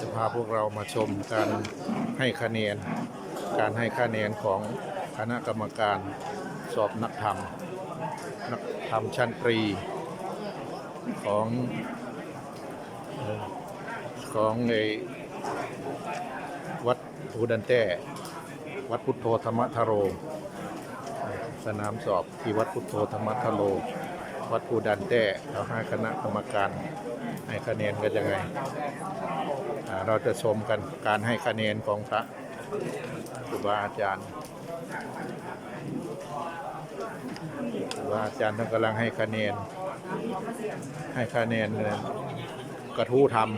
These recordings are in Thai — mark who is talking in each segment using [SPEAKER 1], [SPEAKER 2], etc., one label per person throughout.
[SPEAKER 1] จะพาพวกเรามาชมการให้คะแนน การให้คะแนนของคณะกรรมการสอบนักธรรม นักธรรมชั้นตรีของของในวัดภูดันแต้ วัดพุทโธธรรมทโร สนามสอบที่วัดพุทโธธรรมทโร วัดภูดันแต้เขาให้คณะกรรมการให้คะแนนกันยังไง เราจะชมกันการให้คะแนนของพระครูบาอาจารย์ครูบาอาจารย์ท่านกำลังให้คะแนน ให้คะแนนกระทู้ธรรม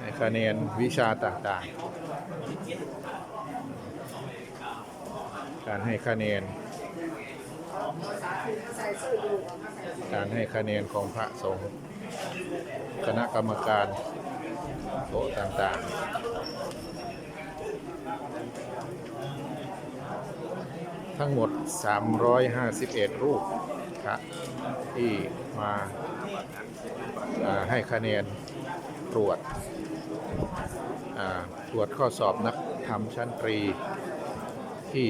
[SPEAKER 1] ให้คะแนนวิชาต่างๆ การให้คะแนน การให้คะแนนของพระสงฆ์คณะกรรมการ โต๊ะต่างๆ ทั้งหมด 351 รูปครับที่มาาให้คะแนนตรวจตรวจข้อสอบนักธรรมชั้นตรีที่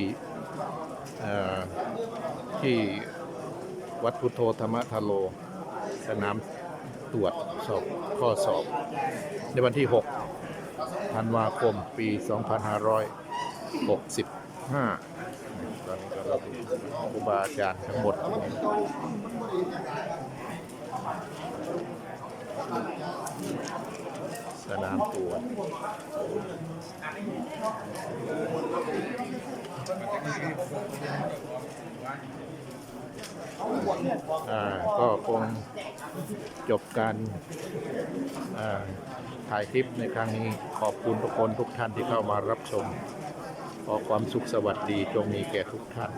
[SPEAKER 1] ที่วัดพุทโธธรรมทโล สนาม ตรวจสอบข้อสอบ ในวันที่ 6 ธันวาคม ปี 2565ตอนนี้ก็เราดูครูบาอาจารย์ทั้งหมดสนามตรวจก็ค จบการถ่ายคลิปในครั้งนี้ขอบคุณทุกคนทุกท่านที่เข้ามารับชม ขอความสุขสวัสดีจงมีแก่ทุกท่าน